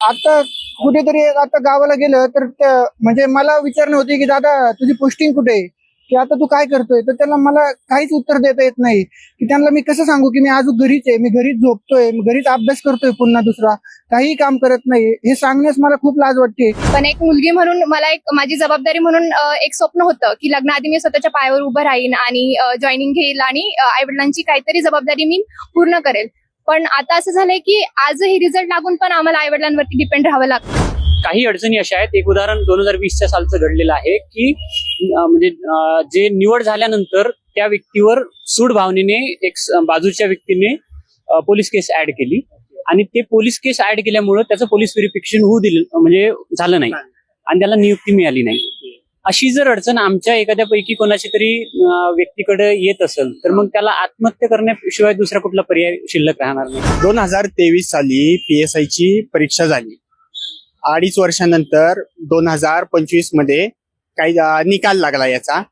आता कुठेतरी आता गावाला गेलं तर म्हणजे मला विचारणं होती की दादा तुझी पोस्टिंग कुठे आहे? की आता तू काय करतोय? तर त्याला मला काहीच उत्तर देता येत नाही. की त्यांना मी कसं सांगू की मी आज घरीच आहे मी घरीच झोपतोय मी घरीच अभ्यास करतोय पुन्हा दुसरा काही काम करत नाही. हे सांगण्यास मला खूप लाज वाटते. पण एक मुलगी म्हणून मला एक माझी जबाबदारी म्हणून एक स्वप्न होतं की लग्नाआधी मी स्वतःच्या पायावर उभं राहीन आणि जॉईनिंग घेईल आणि आई वडिलांची काहीतरी जबाबदारी मी पूर्ण करेल. पण आता असं झालंय की आजही रिझल्ट लागून पण आम्हाला आई वडिलांवरती डिपेंड राहावं लागतं. काही अडचणी अशा आहेत. एक उदाहरण दोन हजार वीसच्या सालचं घडलेलं आहे की म्हणजे जे निवड झाल्यानंतर त्या व्यक्तीवर सूड भावनेने एक बाजूच्या व्यक्तीने पोलीस केस ऍड केली. आणि ते पोलीस केस ऍड केल्यामुळं त्याचं पोलीस व्हेरिफिकेशन होऊ दिलं म्हणजे झालं नाही. आणि त्याला नियुक्ती मिळाली नाही. अशी जर अडचण आमच्या एखाद्यापैकी कोणाची तरी व्यक्तीकडे येत असेल तर मग त्याला आत्महत्या करण्याशिवाय दुसरा कुठला पर्याय शिल्लक राहणार नाही. दोन हजार तेवीस साली पी एस ची परीक्षा झाली. अडीच वर्षानंतर दोन हजार पंचवीसमध्ये काही निकाल लागला याचा.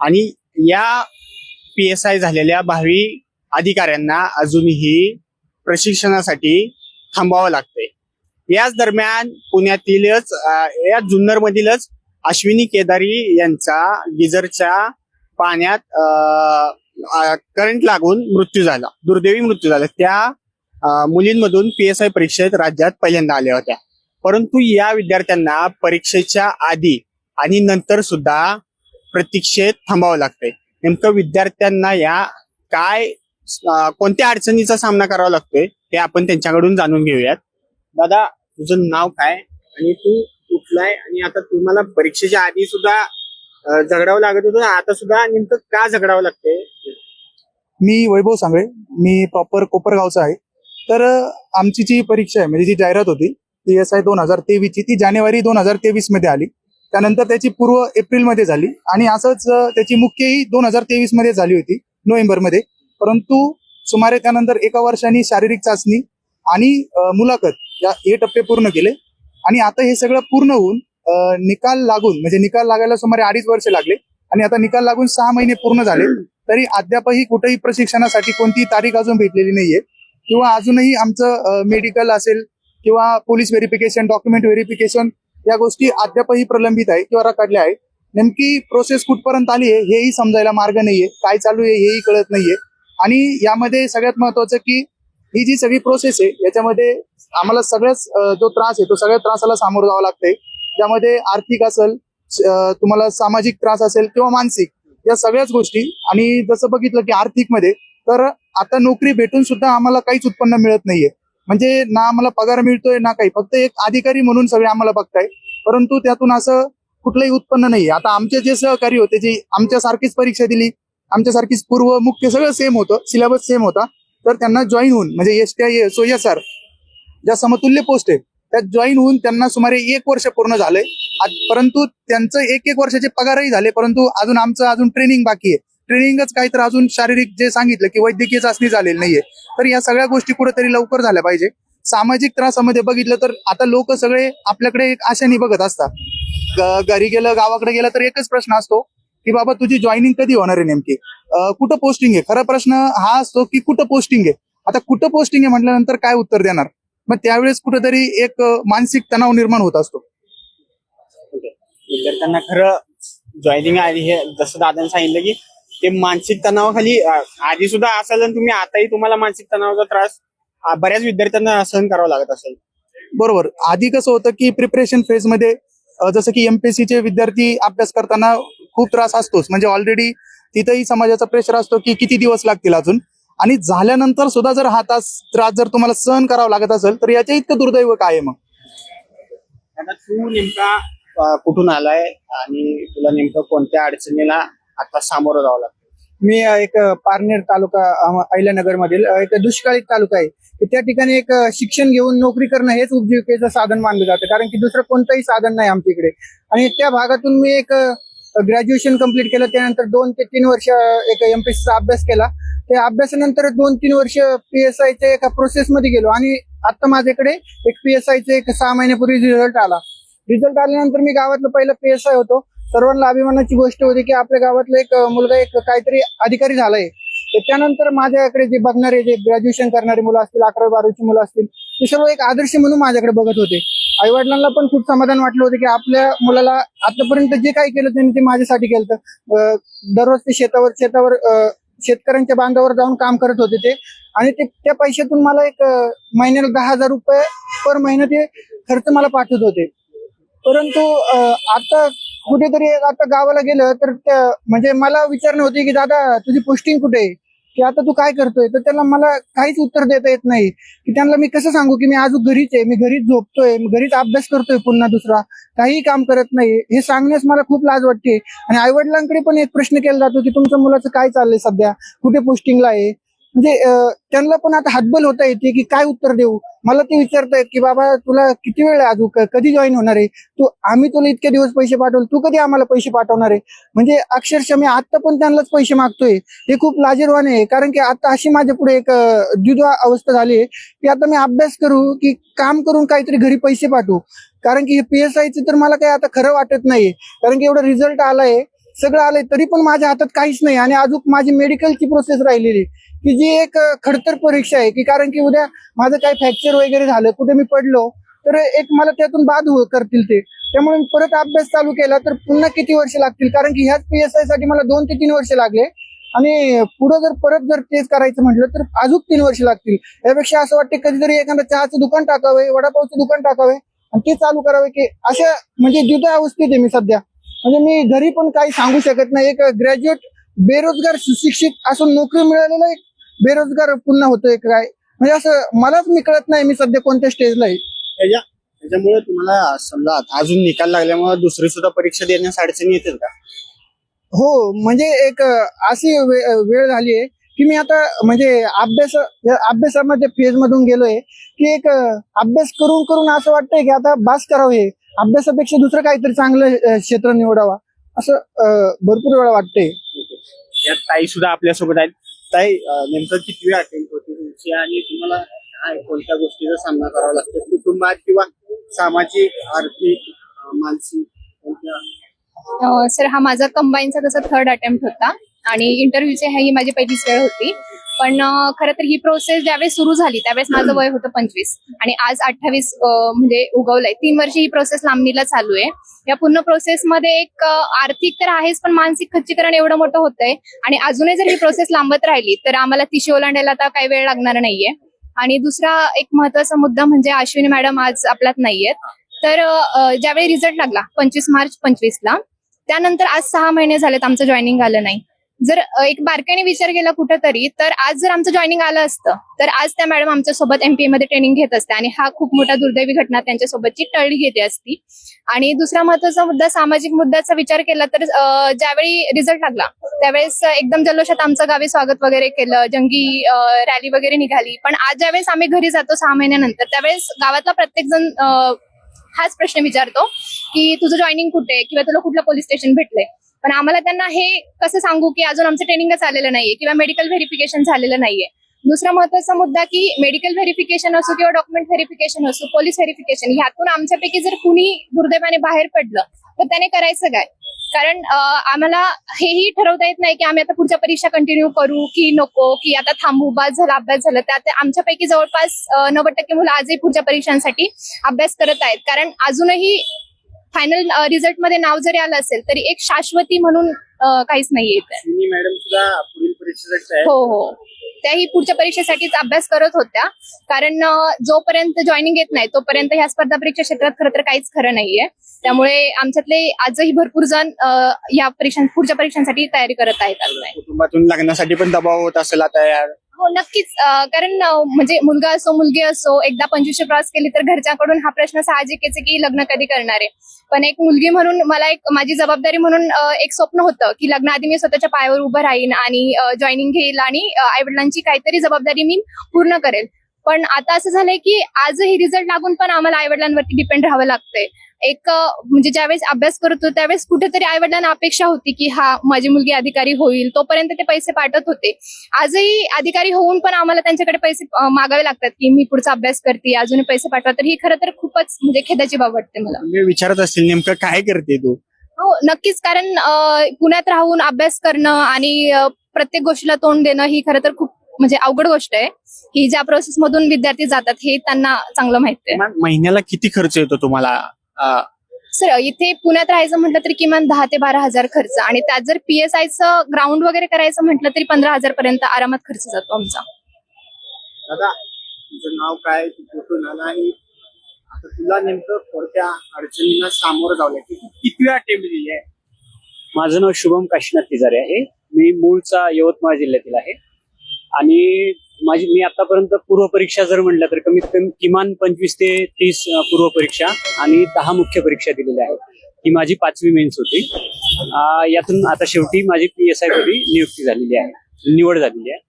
आणि या पी एस आय झालेल्या भावी अधिकाऱ्यांना अजूनही प्रशिक्षणासाठी थांबावं लागतंय. याच दरम्यान पुण्यातीलच या जुन्नर मधीलच अश्विनी केदारी यांचा गिजरच्या पाण्यात करंट लागून मृत्यू झाला. दुर्दैवी मृत्यू झाला. त्या मुलींमधून पी एस आय परीक्षेत राज्यात पहिल्यांदा आल्या होत्या. परंतु या विद्यार्थ्यांना परीक्षेच्या आधी आणि नंतर सुद्धा प्रतीक्षेत थांबावं लागतंय. नेमकं विद्यार्थ्यांना या काय कोणत्या अडचणीचा सामना करावा लागतोय हे आपण त्यांच्याकडून जाणून घेऊयात. दादा तुझं नाव काय आणि तू कुठलाय आणि आता तुम्हाला परीक्षेच्या आधी सुद्धा झगडावं लागत होतं. आता सुद्धा नेमकं का झगडावं लागतंय? मी वैभव सांगळे. मी प्रॉपर कोपरगावचा आहे. तर आमची जी परीक्षा आहे म्हणजे जी जाहिरात होती ती एस आय दोन हजार तेवीस ची ती जानेवारी दोन हजार तेवीसमध्ये आली. त्यानंतर त्याची पूर्व एप्रिलमध्ये झाली. आणि असंच त्याची मुख्यही दोन हजार तेवीसमध्ये झाली होती नोव्हेंबरमध्ये परंतु सुमारे त्यानंतर एका वर्षांनी शारीरिक चाचणी आणि मुलाखत या हे टप्पे पूर्ण केले. आणि आता हे सगळं पूर्ण होऊन निकाल लागून म्हणजे निकाल लागायला सुमारे अडीच वर्ष लागले. आणि आता निकाल लागून सहा महिने पूर्ण झाले. तरी अद्यापही कुठेही प्रशिक्षणासाठी कोणतीही तारीख अजून भेटलेली नाहीये. किंवा अजूनही आमचं मेडिकल असेल किंवा पोलीस व्हेरिफिकेशन डॉक्युमेंट व्हेरिफिकेशन या गोष्टी अद्यापही प्रलंबित आहे किंवा रखडल्या आहेत. नेमकी प्रोसेस कुठपर्यंत आली आहे हेही समजायला मार्ग नाहीये. काय चालू आहे हेही कळत नाहीये. आणि यामध्ये सगळ्यात महत्वाचं की ही जी सगळी प्रोसेस आहे याच्यामध्ये आम्हाला सगळ्याच जो त्रास आहे तो सगळ्या त्रासाला सामोरं जावं लागतंय. त्यामध्ये आर्थिक असेल तुम्हाला सामाजिक त्रास असेल किंवा मानसिक या सगळ्याच गोष्टी. आणि जसं बघितलं की आर्थिकमध्ये तर आता नोकरी भेटून सुद्धा आम्हाला काहीच उत्पन्न मिळत नाहीये. म्हणजे ना आम्हाला पगार मिळतोय ना काही. फक्त एक अधिकारी म्हणून सगळे आम्हाला बघताय. परंतु त्यातून असं कुठलंही उत्पन्न नाहीये. आता आमचे जे सहकारी होते जे आमच्यासारखीच परीक्षा दिली आमच्यासारखीच पूर्व मुख्य सगळं सेम होतं सिलेबस सेम होता. तर त्यांना जॉईन होऊन म्हणजे S T so S R ज्या समतुल्य पोस्ट आहे त्यात जॉईन होऊन त्यांना सुमारे एक वर्ष पूर्ण झालंय. परंतु त्यांचं एक एक वर्षाचे पगारही झाले परंतु अजून आमचं अजून ट्रेनिंग बाकी आहे. ट्रेनिंगच काही तर अजून शारीरिक जे सांगितलं की वैद्यकीय चाचणी झालेली नाहीये. तर या सगळ्या गोष्टी कुठेतरी लवकर झाल्या पाहिजे. सामाजिक त्रासामध्ये बघितलं तर आता लोक सगळे आपल्याकडे एक आशाने बघत असतात. घरी गेलं गावाकडे गेलं तर एकच प्रश्न असतो की बाबा तुझी जॉईनिंग कधी होणार आहे नेमकी? कुठं पोस्टिंग आहे? खरा प्रश्न हा असतो की कुठं पोस्टिंग आहे? आता कुठं पोस्टिंग आहे म्हटल्यानंतर काय उत्तर देणार? मग त्यावेळेस कुठेतरी एक मानसिक तणाव निर्माण होत असतो. विद्यार्थ्यांना खरं जॉईनिंग आधी हे जसं दादाने सांगितलं की ते मानसिक तणावाखाली आधी सुद्धा असेल आणि तुम्ही आताही तुम्हाला मानसिक तणावाचा त्रास बऱ्याच विद्यार्थ्यांना सहन करावा लागत असेल. बरोबर. आधी कसं होतं की प्रिपरेशन फेजमध्ये जसं की एमपीएससी चे विद्यार्थी अभ्यास करताना खूप त्रास असतोच. म्हणजे ऑलरेडी तिथेही समाजाचा प्रेशर असतो की किती दिवस लागतील अजून? आणि झाल्यानंतर सुद्धा जर हा तास त्रास जर तुम्हाला सहन करावा लागत असेल तर याच्या इतकं दुर्दैव काय आहे मग? आता तू नेमका कुठून आलाय? आणि तुला नेमकं कोणत्या अडचणीला आता सामोरं जावं लागतं? मी एक पारनेर तालुका अहिल्यानगर मधील एक दुष्काळी तालुका आहे. की त्या ठिकाणी एक शिक्षण घेऊन नोकरी करणं हेच उपजीविकेचं साधन मानलं जातं. कारण की दुसरं कोणतंही साधन नाही आमच्या इकडे. आणि त्या भागातून मी एक ग्रॅज्युएशन कंप्लीट केलं त्यानंतर दोन ते तीन वर्ष अ, एक एमपीएससीचा अभ्यास केला. त्या अभ्यासानंतर दोन तीन वर्ष पी एस आयच्या एका प्रोसेसमध्ये गेलो आणि आता माझ्याकडे एक पी एस आयचे एक सहा महिन्यापूर्वी रिझल्ट आला. रिझल्ट आल्यानंतर मी गावातलं पहिलं पी एस आय होतो. सर्वांना अभिमानाची गोष्ट होती की आपल्या गावातला एक मुलगा एक काहीतरी अधिकारी झालाय. तर त्यानंतर माझ्याकडे जे बघणारे जे ग्रॅज्युएशन करणारे मुलं असतील अकरावी बारावीची मुलं असतील ते सर्व एक आदर्श म्हणून माझ्याकडे बघत होते. आई वडिलांना पण खूप समाधान वाटलं होतं की आपल्या मुलाला आतापर्यंत जे काही केलं त्यांनी ते माझ्यासाठी केलं दररोज ते शेतावर शेतावर शेतकऱ्यांच्या बांधावर जाऊन काम करत होते ते. आणि ते त्या पैशातून मला एक महिन्याला दहा हजार रुपये पर महिना ते खर्च मला पाठवत होते. परंतु आता कुठेतरी आता गावाला गेलं तर म्हणजे मला विचारणं होती की दादा तुझी पोस्टिंग कुठे आहे? की आता तू काय करतोय? तर त्याला मला काहीच उत्तर देता येत नाही. की त्यांना मी कसं सांगू की मी अजून घरीच आहे मी घरीच झोपतोय मी घरीच अभ्यास करतोय पुन्हा दुसरा काहीही काम करत नाही. हे सांगण्यास मला खूप लाज वाटते. आणि आई वडिलांकडे पण एक प्रश्न केला जातो की तुमच्या मुलाचं काय चाललंय सध्या? कुठे पोस्टिंगला आहे? म्हणजे त्यांना पण आता हातबल होता येते की काय उत्तर देऊ? मला ते विचारतायत की बाबा तुला किती वेळ आहे अजून? कधी जॉईन होणार आहे? तू आम्ही तुला इतके दिवस पैसे पाठवले तू कधी आम्हाला पैसे पाठवणार आहे? म्हणजे अक्षरशः मी आता पण त्यांनाच पैसे मागतोय. हे खूप लाजीरवाण आहे. कारण की आता अशी माझ्या पुढे एक द्विधा अवस्था झाली आहे की आता मी अभ्यास करू की काम करून काहीतरी घरी पैसे पाठवू. कारण की हे पी एस आयचं तर मला काही आता खरं वाटत नाही कारण की एवढा रिझल्ट आलाय सगळं आलंय तरी पण माझ्या हातात काहीच नाही. आणि अजून माझी मेडिकलची प्रोसेस राहिलेली की जी एक खडतर परीक्षा आहे की कारण की उद्या माझं काही फ्रॅक्चर वगैरे झालं कुठे मी पडलो तर एक मला त्यातून बाद हो करतील ते. त्यामुळे परत अभ्यास चालू केला तर पुन्हा किती वर्ष लागतील? कारण की ह्याच पी एस आयसाठी मला दोन ते तीन वर्ष लागले. आणि पुढे जर परत जर तेच करायचं म्हटलं तर अजून तीन वर्ष लागतील. यापेक्षा असं वाटतं कधीतरी एखादं चहाचं दुकान टाकावे वडापावचं दुकान टाकावे आणि ते चालू करावे की अशा म्हणजे द्विधा अवस्थेत आहे मी सध्या. म्हणजे मी घरी पण काही सांगू शकत नाही. एक ग्रॅज्युएट बेरोजगार सुशिक्षित असून नोकरी मिळालेला एक बेरोजगार पुन्हा होतोय काय? म्हणजे असं मलाच मी कळत नाही मी सध्या कोणत्या स्टेजला आहे. त्याच्या त्याच्यामुळे तुम्हाला समजा अजून निकाल लागल्यामुळे दुसरी सुद्धा परीक्षा देण्यास अडचणी येतील का? हो म्हणजे एक अशी वेळ झाली आहे की मी आता म्हणजे अभ्यास अभ्यासामध्ये फेज मधून गेलोय की एक अभ्यास करून करून असं वाटतंय की आता बास करावं हे. अभ्यासापेक्षा दुसरं काहीतरी चांगलं क्षेत्र निवडावा. असं भरपूर वेळा वाटतंय. यात ताई सुद्धा आपल्यासोबत आहेत. ताई नेमकं किती वेळ अटेंड होती तुमची आणि तुम्हाला काय कोणत्या गोष्टीचा सामना करावा लागतो? कुटुंबात किंवा सामाजिक आर्थिक मानसिक कोणत्या? सर हा माझा कंबाईनचा तसा थर्ड अटेम्प्ट होता. आणि इंटरव्ह्यूची ही माझी पहिलीच वेळ होती. पण खरं तर ही प्रोसेस ज्यावेळेस सुरू झाली त्यावेळेस माझं वय होतं पंचवीस. आणि आज अठ्ठावीस म्हणजे उगवलंय. तीन वर्ष ही प्रोसेस लांबणीला चालू आहे. या पूर्ण प्रोसेसमध्ये एक आर्थिक तर आहेच पण मानसिक खच्चीकरण एवढं मोठं होतंय. आणि अजूनही जर ही प्रोसेस लांबत राहिली तर आम्हाला तिशी ओलांडायला आता काही वेळ लागणार नाहीये. आणि दुसरा एक महत्त्वाचा मुद्दा म्हणजे अश्विनी मॅडम आज आपल्यात नाहीयेत. तर ज्यावेळी रिझल्ट लागला पंचवीस मार्च पंचवीसला त्यानंतर आज सहा महिने झालेत आमचं जॉईनिंग आलं नाही. जर एक बारकाईने विचार केला कुठेतरी तर आज जर आमचं जॉईनिंग आलं असतं तर आज त्या मॅडम आमच्यासोबत एमपीए मध्ये ट्रेनिंग घेत असते आणि हा खूप मोठा दुर्दैवी घटना त्यांच्यासोबतची टळली घेते असती. आणि दुसरा महत्त्वाचा मुद्दा सामाजिक मुद्द्याचा विचार केला तर ज्यावेळी रिझल्ट लागला त्यावेळेस एकदम जल्लोषात आमचं गावी स्वागत वगैरे केलं जंगी रॅली वगैरे निघाली. पण आज ज्यावेळेस आम्ही घरी जातो सहा महिन्यानंतर त्यावेळेस गावातला प्रत्येक जण हाच प्रश्न विचारतो की तुझं जॉईनिंग कुठे? किंवा तुला कुठलं पोलीस स्टेशन भेटलंय? पण आम्हाला त्यांना हे कसं सांगू की अजून आमचं ट्रेनिंगच आलेलं नाहीये किंवा मेडिकल व्हेरिफिकेशन झालेलं नाहीये. दुसरा महत्त्वाचा मुद्दा की मेडिकल व्हेरिफिकेशन असो किंवा डॉक्युमेंट व्हेरिफिकेशन असो पोलीस व्हेरिफिकेशन ह्यातून आमच्यापैकी जर कुणी दुर्दैवाने बाहेर पडलं तर त्याने करायचं काय? कारण आम्हाला हेही ठरवता येत नाही की आम्ही आता पुढच्या परीक्षा कंटिन्यू करू की नको की आता थांबू बाद झाला अभ्यास झाला. त्यात आमच्यापैकी जवळपास नव्वद टक्के मुलं आजही पुढच्या परीक्षांसाठी अभ्यास करत आहेत. कारण अजूनही फायनल रिझल्टमध्ये नाव जरी आलं असेल तरी एक शाश्वती म्हणून काहीच नाही येत मॅडम सुद्धा पुढील परीक्षेसाठी हो हो. त्याही पुढच्या परीक्षेसाठीच अभ्यास करत होत्या. कारण जोपर्यंत जॉईनिंग येत नाही तोपर्यंत ह्या स्पर्धा परीक्षा क्षेत्रात खरं तर काहीच खरं नाहीये. त्यामुळे आमच्यातले आजही भरपूर जण या परीक्षा पुढच्या परीक्षांसाठी तयारी करत आहेत. कुटुंबातून लग्नासाठी पण दबाव होत असेल आता यार. हो नक्कीच. कारण म्हणजे मुलगा असो मुलगी असो एकदा पंचवीसशे क्रॉस केली तर घरच्याकडून हा प्रश्न साहजिकच आहे की लग्न कधी करणार आहे. पण एक मुलगी म्हणून मला एक माझी जबाबदारी म्हणून एक स्वप्न होतं की लग्नाआधी मी स्वतःच्या पायावर उभं राहीन आणि जॉईनिंग घेईल आणि आई वडिलांची काहीतरी जबाबदारी मी पूर्ण करेल. पण आता असं झालंय की आजही रिझल्ट लागून पण आम्हाला आई वडिलांवरती डिपेंड राहावं लागतंय. एक म्हणजे ज्यावेळेस अभ्यास करतो त्यावेळेस कुठेतरी आई वडिलांना अपेक्षा होती की हा माझी मुलगी अधिकारी होईल तोपर्यंत ते पैसे पाठवत होते. आजही अधिकारी होऊन पण आम्हाला त्यांच्याकडे पैसे मागावे लागतात की मी पुढचा अभ्यास करते अजून पैसे पाठवा. तर ही खरं तर खूपच म्हणजे खेदाची बाब वाटते मला. मी विचारत असतील नेमकं काय करते तू? हो नक्कीच. कारण पुण्यात राहून अभ्यास करणं आणि प्रत्येक गोष्टीला तोंड देणं ही खरं तर खूप म्हणजे अवघड गोष्ट आहे. ही ज्या प्रोसेस मधून विद्यार्थी जातात हे त्यांना चांगलं माहिती आहे. महिन्याला किती खर्च येतो तुम्हाला? सर इथे पुण्यात राहायचं म्हटलं तरी किमान दहा ते बारा हजार खर्च आणि त्यात जर पीएसआयचं ग्राउंड वगैरे करायचं म्हटलं तरी पंधरा हजार पर्यंत आरामात खर्च जातो आमचा. दादा तुझं नाव काय? तू कुठून आला आणि आता तुला नेमकं कोणत्या अडचणींना सामोरं जावं लागतं किती अटेम्प्ट दिली आहे? माझं नाव शुभम काशीनाथ तिजारे आहे. मी मूळचा यवतमाळ जिल्ह्यातील आहे. आणि माझी मी आतापर्यंत पूर्व परीक्षा जर म्हटलं तर कमीत कमी किमान पंचवीस ते तीस पूर्व परीक्षा आणि दहा मुख्य परीक्षा दिलेल्या आहेत. ही माझी पाचवी मेन्स होती. यातून आता शेवटी माझी पी एस आयमध्ये नियुक्ती झालेली आहे. निवड झालेली आहे.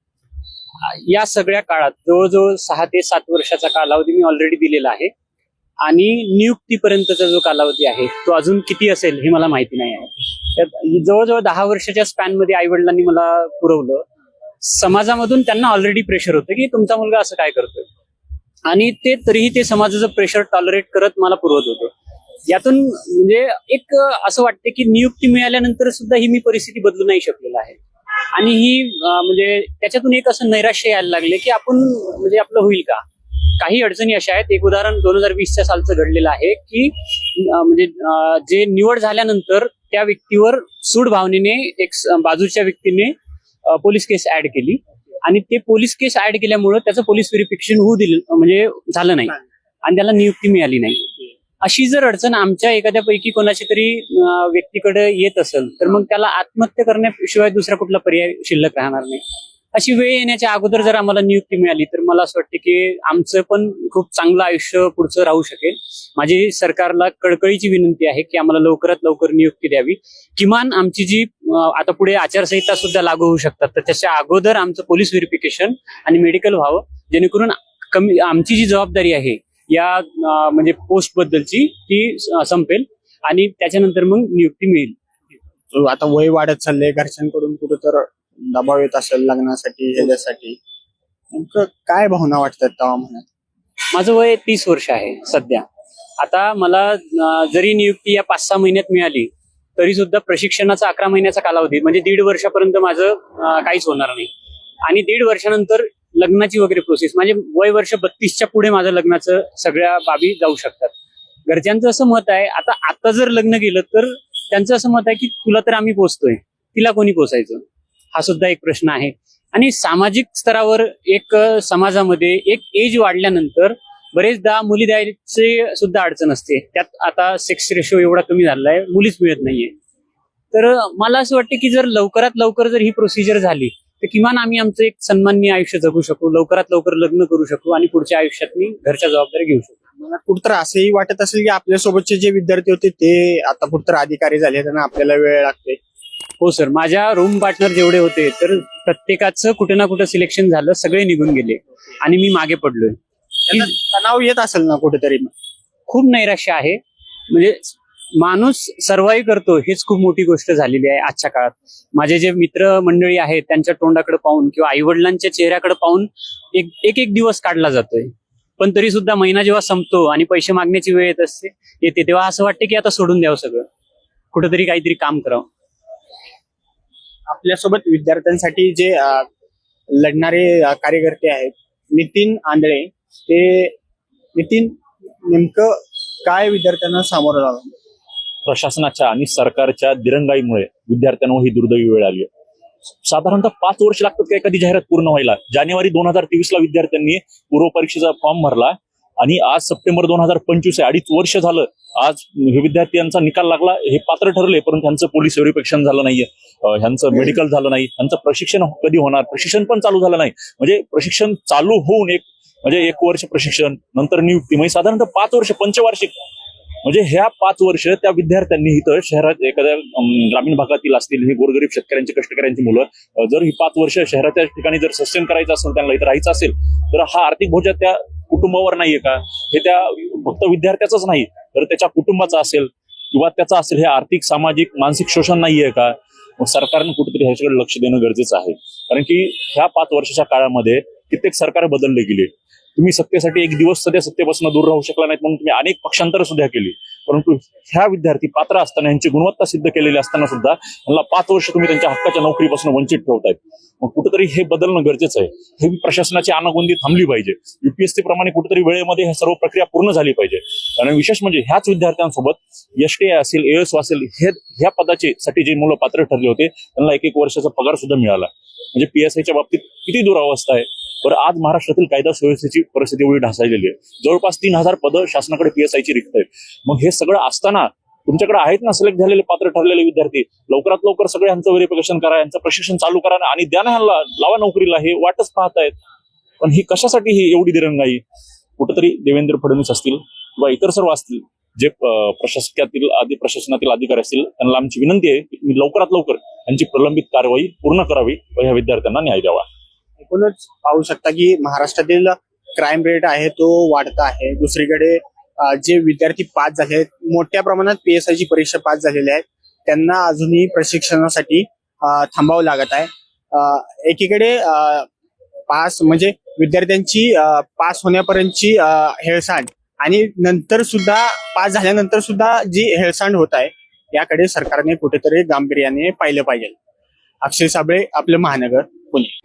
या सगळ्या काळात जवळजवळ सहा ते सात वर्षाचा कालावधी मी ऑलरेडी दिलेला आहे. आणि नियुक्तीपर्यंतचा जो कालावधी आहे तो अजून किती असेल हे मला माहिती नाही आहे. त्यात जवळजवळ दहा वर्षाच्या स्पॅनमध्ये आई वडिलांनी मला पुरवलं. समाजामधून त्यांना ऑलरेडी प्रेशर होतं की तुमचा मुलगा असं काय करतोय? आणि ते तरीही ते समाजाचं प्रेशर टॉलरेट करत मला पुरवत होते. यातून म्हणजे एक असं वाटते की नियुक्ती मिळाल्यानंतर सुद्धा ही मी परिस्थिती बदलू नाही शकलेलं आहे. आणि ही म्हणजे त्याच्यातून एक असं नैराश्य यायला लागले की आपण म्हणजे आपलं होईल का? काही अडचणी अशा आहेत. एक उदाहरण दोन हजार वीसच्या सालचं घडलेलं आहे की म्हणजे जे निवड झाल्यानंतर त्या व्यक्तीवर सूड भावनेने एक बाजूच्या व्यक्तीने पोलीस केस ऍड केली. आणि ते पोलीस केस ऍड केल्यामुळं त्याचं पोलीस व्हेरिफिकेशन होऊ दिलं म्हणजे झालं नाही. आणि त्याला नियुक्ती मिळाली नाही. अशी जर अडचण आमच्या एखाद्यापैकी कोणाची तरी व्यक्तीकडे येत असेल तर मग त्याला आत्महत्या करण्याशिवाय दुसरा कुठला पर्याय शिल्लक राहणार नाही. अशी वेळ येण्याच्या अगोदर जर आम्हाला नियुक्ती मिळाली तर मला असं वाटतं की आमचं पण खूप चांगलं आयुष्य पुढचं राहू शकेल. माझी सरकारला कळकळीची विनंती आहे की आम्हाला लवकरात लवकर नियुक्ती द्यावी. किमान आमची जी आता पुढे आचारसंहिता सुद्धा लागू होऊ शकतात तर त्याच्या अगोदर आमचं पोलीस व्हेरिफिकेशन आणि मेडिकल व्हावं जेणेकरून कमी आमची जी जबाबदारी आहे या म्हणजे पोस्ट बद्दलची ती संपेल आणि त्याच्यानंतर मग नियुक्ती मिळेल. आता वय वाढत चाललंय घरच्यांकडून कुठं तर दबाव येत असेल लग्नासाठी ह्याच्यासाठी. नेमकं काय भावना वाटतात तेव्हा म्हणा माझं वय तीस वर्ष आहे सध्या. आता मला अं, जरी नियुक्ती या पाच सहा महिन्यात मिळाली तरी सुद्धा प्रशिक्षणाचा अकरा महिन्याचा कालावधी म्हणजे दीड वर्षापर्यंत माझं अं, काहीच होणार नाही. आणि दीड वर्षानंतर लग्नाची वगैरे प्रोसेस म्हणजे वय वर्ष बत्तीसच्या पुढे माझं लग्नाचं सगळ्या बाबी जाऊ शकतात. घरच्यांचं असं मत आहे आता आता जर लग्न केलं तर त्यांचं असं मत आहे की तुला तर आम्ही पोचतोय तिला कोणी पोचायचं हा सुद्धा एक प्रश्न आहे. आणि सामाजिक स्तरावर एक समाजामध्ये एक एज वाढल्यानंतर बरेचदा मुली द्यायची सुद्धा अडचण असते. त्यात आता सेक्स रेशो एवढा कमी झालेला आहे मुलीच मिळत नाहीये. तर मला असं वाटतं की जर लवकरात लवकर जर ही प्रोसिजर झाली तर किमान आम्ही आमचं एक सन्माननीय आयुष्य जगू शकू लवकरात लवकर लग्न करू शकू आणि पुढच्या आयुष्यात मी घरच्या जबाबदारी घेऊ शकू. मला कुठतर असंही वाटत असेल की आपल्यासोबतचे जे विद्यार्थी होते ते आता कुठतर अधिकारी झाले त्यांना आपल्याला वेळ लागते हो सर माझ्या रूम पार्टनर जेवढे होते तर प्रत्येकाचं कुठे ना कुठं सिलेक्शन झालं सगळे निघून गेले. आणि मी मागे पडलोय. त्यांना तणाव येत असेल ना कुठेतरी? खूप नैराश्य आहे. म्हणजे माणूस सर्वाईव्ह करतो हेच खूप मोठी गोष्ट झालेली आहे आजच्या काळात. माझे जे मित्र मंडळी आहेत त्यांच्या तोंडाकडे पाहून किंवा आई वडिलांच्या चेहऱ्याकडे पाहून एक एक एक दिवस काढला जातोय. पण तरी सुद्धा महिना जेव्हा संपतो आणि पैसे मागण्याची वेळ येत असते येते तेव्हा असं वाटतं की आता सोडून द्यावं सगळं. कुठेतरी काहीतरी काम करावं. आपल्यासोबत विद्यार्थ्यांसाठी जे लढणारे कार्यकर्ते आहेत नितीन आंधळे ते नितीन नेमकं काय विद्यार्थ्यांना सामोरं लागलं प्रशासनाच्या आणि सरकारच्या दिरंगाईमुळे विद्यार्थ्यांवर ही दुर्दैवी वेळ आली साधारणतः पाच वर्ष लागतात का एखादी जाहिरात पूर्ण व्हायला? जानेवारी दोन हजार तेवीस ला विद्यार्थ्यांनी पूर्व परीक्षेचा फॉर्म भरला. आणि आज सप्टेंबर दोन हजार पंचवीस आहे. अडीच वर्ष झालं. आज हे विद्यार्थ्यांचा निकाल लागला. हे पात्र ठरले परंतु त्यांचं पोलीस व्हेरिफिकेशन झालं नाहीये. ह्यांचं मेडिकल झालं नाही. ह्यांचं प्रशिक्षण कधी होणार? प्रशिक्षण पण चालू झालं नाही. म्हणजे प्रशिक्षण चालू होऊन एक म्हणजे एक वर्ष प्रशिक्षण नंतर नियुक्ती. म्हणजे साधारणतः पाच वर्ष पंचवार्षिक म्हणजे ह्या पाच वर्ष त्या विद्यार्थ्यांनी इथं शहरात एखाद्या ग्रामीण भागातील असतील हे गोरगरीब शेतकऱ्यांची कष्टकऱ्यांची मुलं जर ही पाच वर्ष शहराच्या ठिकाणी जर सस्टेन करायचं असेल त्यांना इथं राहायचं असेल तर हा आर्थिक बोजा त्या कुटुंबावर नाहीये का? हे त्या फक्त विद्यार्थ्याच नाही. तर त्याच्या कुटुंबाचा असेल किंवा त्याचा असेल हे आर्थिक सामाजिक मानसिक शोषण नाहीये का? मग सरकारनं कुठेतरी ह्याच्याकडे लक्ष देणं गरजेचं आहे. कारण की ह्या पाच वर्षाच्या काळामध्ये कित्येक सरकार बदलले गेले. तुम्ही सत्तेसाठी एक दिवस सध्या सत्तेपासून दूर राहू शकला नाहीत म्हणून तुम्ही अनेक पक्षांतर सुद्धा केली. परंतु ह्या विद्यार्थी पात्र असताना यांची गुणवत्ता सिद्ध केलेली असताना सुद्धा यांना पाच वर्ष तुम्ही त्यांच्या हक्काच्या नोकरीपासून वंचित ठेवतायत. मग कुठेतरी हे बदलणं गरजेचं आहे. हे प्रशासनाची अनागोंदी थांबली पाहिजे. युपीएससी प्रमाणे कुठेतरी वेळेमध्ये ह्या सर्व प्रक्रिया पूर्ण झाली पाहिजे. कारण विशेष म्हणजे ह्याच विद्यार्थ्यांसोबत एस टी असेल एएस असेल हे ह्या पदाचे साठी जे मुलं पात्र ठरले होते त्यांना एक एक वर्षाचा पगार सुद्धा मिळाला. म्हणजे पीएसआयच्या बाबतीत किती दुरावस्था आहे? बरं आज महाराष्ट्रातील कायदा सुव्यवस्थेची परिस्थिती एवढी ढासळलेली आहे. जवळपास तीन हजार पदं शासनाकडे पीएसआयची रिक्त आहेत. मग हे सगळं असताना तुमच्याकडे आहेत ना सिलेक्ट झालेले पात्र ठरलेले विद्यार्थी? लवकरात लवकर सगळे यांचं व्हेरिफिकेशन करा यांचं प्रशिक्षण चालू करा आणि द्या ना ह्यांना लावा नोकरीला हे वाटच पाहतायत. पण ही कशासाठी ही एवढी दिरंगाई? कुठंतरी देवेंद्र फडणवीस असतील किंवा इतर सर्व असतील जे अं, प्रशासकातील आधी प्रशासनातील अधिकारी असतील त्यांना आमची विनंती आहे की लवकरात लवकर यांची प्रलंबित कारवाई पूर्ण करावी व ह्या विद्यार्थ्यांना न्याय द्यावा. एकूणच पाहू शकता की महाराष्ट्रातील क्राईम रेट आहे तो वाढता आहे. दुसरीकडे जे विद्यार्थी पास झाले आहेत मोठ्या प्रमाणात पीएसआय ची परीक्षा पास झालेल्या आहेत त्यांना अजूनही प्रशिक्षणासाठी थांबावं लागत आहे. एकीकडे पास म्हणजे विद्यार्थ्यांची पास होण्यापर्यंतची हेळसांड आणि नंतर सुद्धा पास झाल्यानंतर सुद्धा जी हेळसांड होत आहे याकडे सरकारने कुठेतरी गांभीर्याने पाहिलं पाहिजे. अक्षय साबळे आपलं महानगर पुणे.